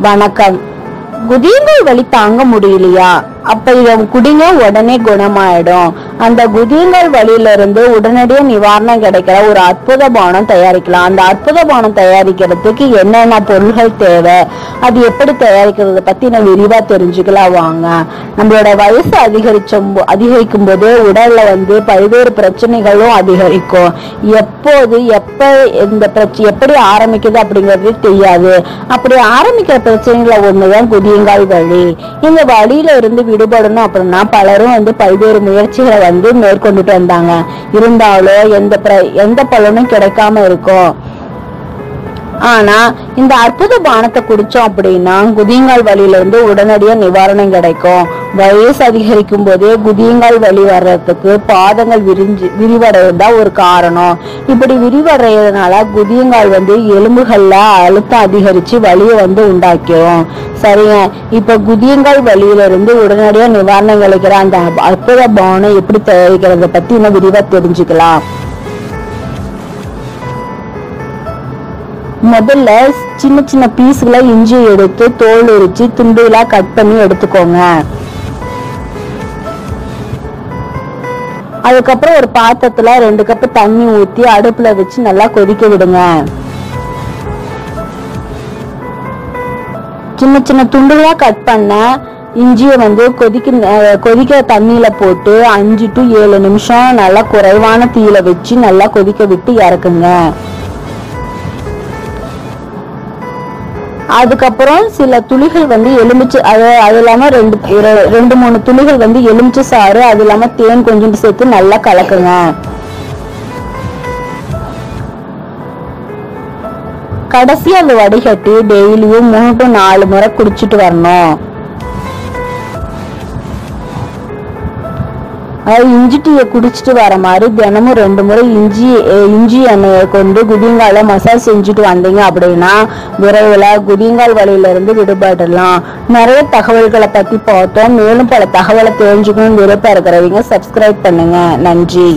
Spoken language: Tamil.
வணக்கம். குதியங்கள் வலி தாங்க முடியலையா? அப்ப இதை குடிங்க உடனே குணமாயிடும். அந்த குதியங்கள் வழியிலிருந்து இருந்து நிவாரணம் கிடைக்கிற ஒரு அற்புத பானம் தயாரிக்கலாம். அந்த அற்புத பானம் தயாரிக்கிறதுக்கு என்னென்ன பொருள்கள் தேவை? அது எப்படி தயாரிக்கிறத பத்தி நான் விரிவா தெரிஞ்சுக்கலாம் வாங்க. நம்மளோட வயசு அதிகரிச்ச அதிகரிக்கும் போது உடல்ல வந்து பல்வேறு பிரச்சனைகளும் அதிகரிக்கும். எப்போது எப்ப இந்த பிரச்சனை எப்படி ஆரம்பிக்குது அப்படிங்கிறது தெரியாது. அப்படி ஆரம்பிக்கிற பிரச்சனைகளை ஒண்ணுதான் குதியங்கால் வலி இந்த வழியில இருந்து விடுபடணும். அப்படின்னா பலரும் வந்து பல்வேறு முயற்சிகளை வந்து மேற்கொண்டுட்டு வந்தாங்க. இருந்தாலும் எந்த பிர- எந்த பலனும் கிடைக்காம இருக்கும். ஆனா இந்த அற்புத பானத்தை குடிச்சோம் அப்படின்னா குதிங்கால் வலியில இருந்து உடனடியா நிவாரணம் கிடைக்கும். வயசு அதிகரிக்கும் போதே குதியங்கால் வலி வர்றதுக்கு பாதங்கள் விரிஞ்சு விரிவடைவதுதான் ஒரு காரணம். இப்படி விரிவடைறதுனால குதியங்கால் வந்து எலும்புகள்ல அழுத்தம் அதிகரிச்சு வலியை வந்து உண்டாக்கிடும் சரிங்க. இப்ப குதியங்கால் வலியில இருந்து உடனடியா நிவாரணம் கிடைக்கிற அந்த அற்புத பானம் எப்படி தயாரிக்கிறத பத்தி இன்னும் விரிவா தெரிஞ்சுக்கலாம். முதல்ல சின்ன சின்ன பீஸ்களை இஞ்சி எடுத்து தோல் உரிச்சு துண்டுகளாக கட் பண்ணி எடுத்துக்கோங்க. அதுக்கப்புறம் ஒரு பாத்திரத்துல ரெண்டு கப் தண்ணி ஊத்தி அடுப்புல வச்சு நல்லா கொதிக்க விடுங்க. சின்ன சின்ன துண்டுகளா கட் பண்ண இஞ்சியை வந்து கொதிக்க கொதிக்கிற தண்ணியில போட்டு அஞ்சு டு ஏழு நிமிஷம் நல்லா குறைவான தீயில வச்சு நல்லா கொதிக்க விட்டு இறக்குங்க. அதுக்கப்புறம் சில துளிகள் வந்து எலுமிச்சை அது அது இல்லாமல் ரெண்டு ரெண்டு மூணு துளிகள் வந்து எலுமிச்சை சாறு அது இல்லாமல் தேன் கொஞ்சம் சேர்த்து நல்லா கலக்குங்க. கடைசி அந்த வடிகட்டி டெய்லியும் மூணு டு நாலு முறை குடிச்சிட்டு வரணும். இஞ்சி டீயை குடிச்சிட்டு வர மாதிரி தினமும் ரெண்டு முறை இஞ்சி இஞ்சி எண்ணெயை கொண்டு குதிங்கால மசாஜ் செஞ்சுட்டு வந்தீங்க அப்படின்னா விரைவில் குதிங்கால் வழியிலிருந்து விடுபடலாம். நிறைய தகவல்களை பற்றி பார்த்தோம். மேலும் பல தகவலை தெரிஞ்சுக்கணும்னு விருப்பம் இருக்கிறவங்க சப்ஸ்கிரைப் பண்ணுங்கள் நன்றி.